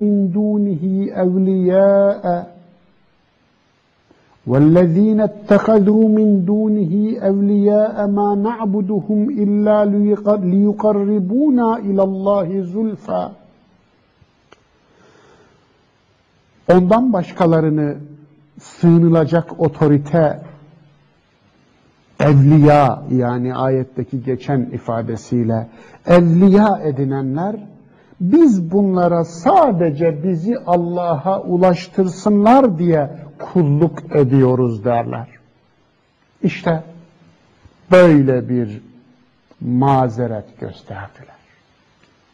من دونه أولياء والذين اتخذوا من دونه أولياء ما نعبدهم إلا ليقربونا إلى الله زلفى Ondan başkalarını sığınılacak otorite evliya yani ayetteki geçen ifadesiyle evliya edinenler biz bunlara sadece bizi Allah'a ulaştırsınlar diye kulluk ediyoruz derler. İşte böyle bir mazeret gösterdiler.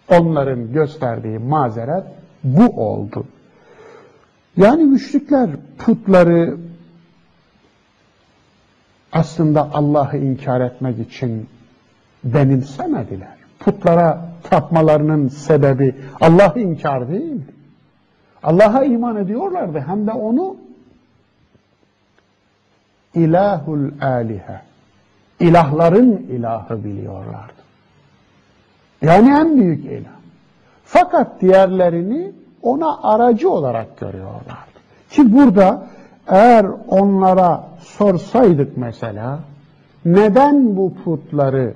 Onların gösterdiği mazeret bu oldu. Yani müşrikler putları aslında Allah'ı inkar etmek için benimsemediler. Putlara tapmalarının sebebi Allah'ı inkar değil. Allah'a iman ediyorlardı hem de onu ilahul alihe ilahların ilahı biliyorlardı. Yani en büyük ilah. Fakat diğerlerini ona aracı olarak görüyorlardı. Ki burada eğer onlara sorsaydık mesela neden bu putları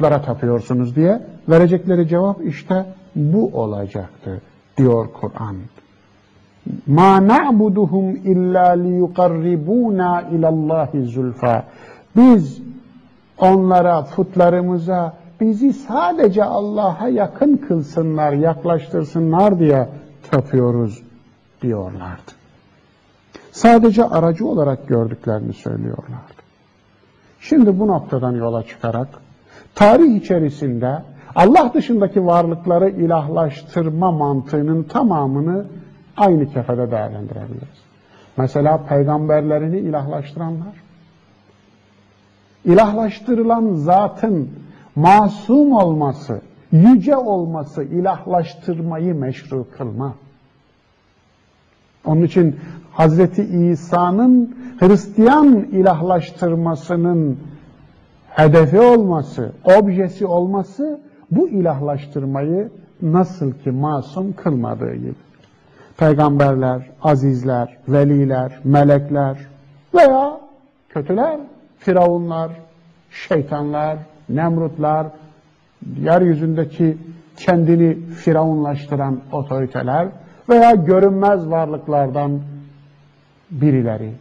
putlara tapıyorsunuz diye verecekleri cevap işte bu olacaktı diyor Kur'an. Ma na'buduhum illa liyuqarribuna ilallahi zulfa. Biz onlara, putlarımıza bizi sadece Allah'a yakın kılsınlar, yaklaştırsınlar diye tapıyoruz diyorlardı. Sadece aracı olarak gördüklerini söylüyorlardı. Şimdi bu noktadan yola çıkarak tarih içerisinde Allah dışındaki varlıkları ilahlaştırma mantığının tamamını aynı kefede değerlendirebiliriz. Mesela peygamberlerini ilahlaştıranlar, ilahlaştırılan zatın masum olması, yüce olması, ilahlaştırmayı meşru kılma. Onun için Hazreti İsa'nın Hristiyan ilahlaştırmasının hedefi olması, objesi olması bu ilahlaştırmayı nasıl ki masum kılmadığı gibi. Peygamberler, azizler, veliler, melekler veya kötüler, firavunlar, şeytanlar, nemrutlar, yeryüzündeki kendini firavunlaştıran otoriteler veya görünmez varlıklardan birileri.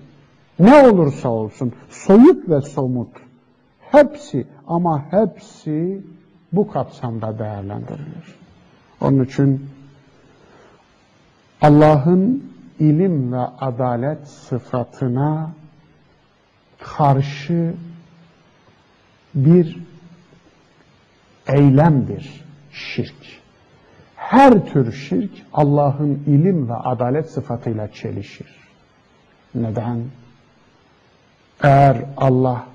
Ne olursa olsun soyut ve somut hepsi ama hepsi bu kapsamda değerlendirilir. Onun için Allah'ın ilim ve adalet sıfatına karşı bir eylemdir şirk. Her tür şirk Allah'ın ilim ve adalet sıfatıyla çelişir. Neden? Eğer Allah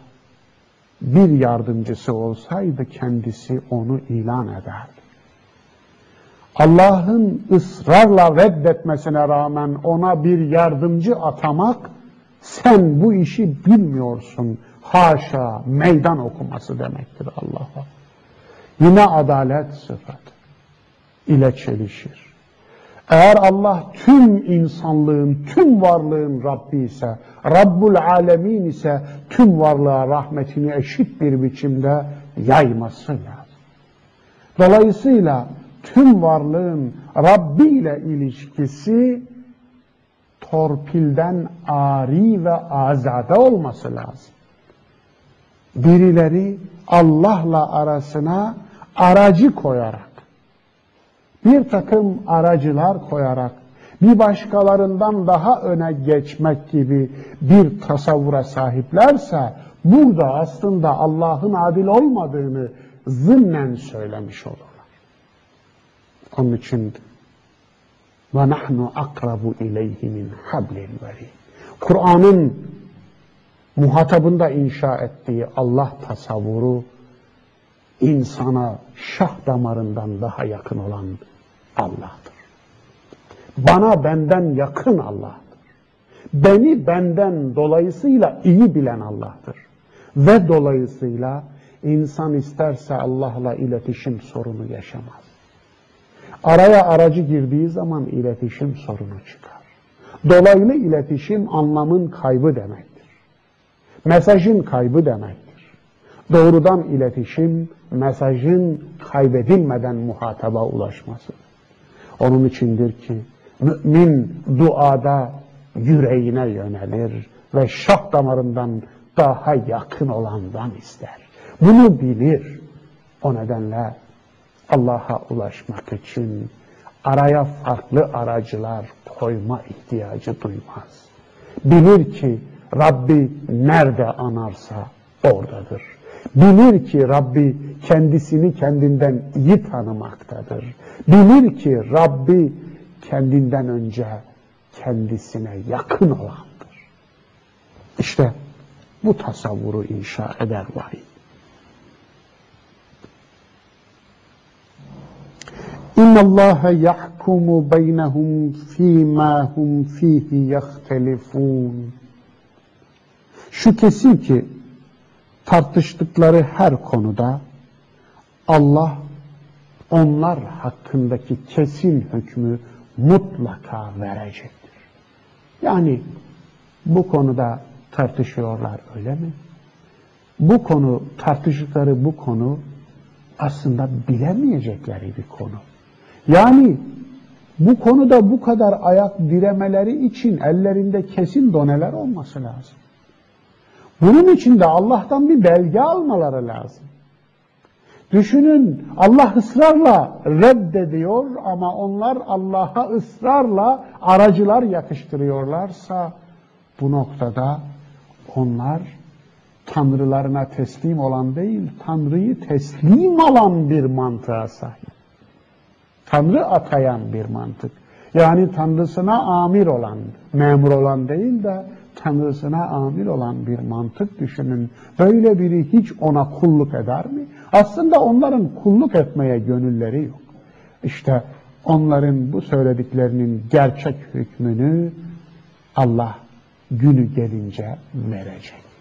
bir yardımcısı olsaydı kendisi onu ilan ederdi. Allah'ın ısrarla reddetmesine rağmen ona bir yardımcı atamak sen bu işi bilmiyorsun. Haşa meydan okuması demektir Allah'a. Yine adalet sıfat ile çelişir. Eğer Allah tüm insanlığın, tüm varlığın Rabbi ise, Rabbul Alemin ise tüm varlığa rahmetini eşit bir biçimde yayması lazım. Dolayısıyla tüm varlığın Rabbi ile ilişkisi torpilden ari ve azade olması lazım. Birileri Allah'la arasına aracı koyarak, bir takım aracılar koyarak, bir başkalarından daha öne geçmek gibi bir tasavvura sahiplerse, burada aslında Allah'ın adil olmadığını zımnen söylemiş olurlar. Onun için ve nahnu akrabu ileyhi min hablil. Kur'an'ın muhatabında inşa ettiği Allah tasavvuru insana şah damarından daha yakın olan Allah'tır. Bana benden yakın Allah'tır. Beni benden dolayısıyla iyi bilen Allah'tır. Ve dolayısıyla insan isterse Allah'la iletişim sorunu yaşamaz. Araya aracı girdiği zaman iletişim sorunu çıkar. Dolaylı iletişim anlamın kaybı demektir. Mesajın kaybı demektir. Doğrudan iletişim mesajın kaybedilmeden muhataba ulaşması. Onun içindir ki mümin duada yüreğine yönelir ve şah damarından daha yakın olandan ister. Bunu bilir. O nedenle Allah'a ulaşmak için araya farklı aracılar koyma ihtiyacı duymaz. Bilir ki Rabbi nerede anarsa oradadır. Bilir ki Rabbi kendisini kendinden iyi tanımaktadır. Bilir ki Rabbi kendinden önce kendisine yakın olandır. İşte bu tasavvuru inşa eder vahiy. İnna Allah yahkumu beynehum fîmâ hum fîhî yahtelifûn. Şu kesin ki tartıştıkları her konuda Allah onlar hakkındaki kesin hükmü mutlaka verecektir. Yani bu konuda tartışıyorlar öyle mi? Bu konu, tartıştıkları bu konu aslında bilemeyecekleri bir konu. Yani bu konuda bu kadar ayak diremeleri için ellerinde kesin doneler olması lazım. Bunun için de Allah'tan bir belge almaları lazım. Düşünün Allah ısrarla reddediyor ama onlar Allah'a ısrarla aracılar yakıştırıyorlarsa bu noktada onlar tanrılarına teslim olan değil, Tanrı'yı teslim alan bir mantığa sahip. Tanrı atayan bir mantık. Yani Tanrısına amir olan, memur olan değil de Tanrısına amir olan bir mantık düşünün. Böyle biri hiç ona kulluk eder mi? Aslında onların kulluk etmeye gönülleri yok. İşte onların bu söylediklerinin gerçek hükmünü Allah günü gelince verecek.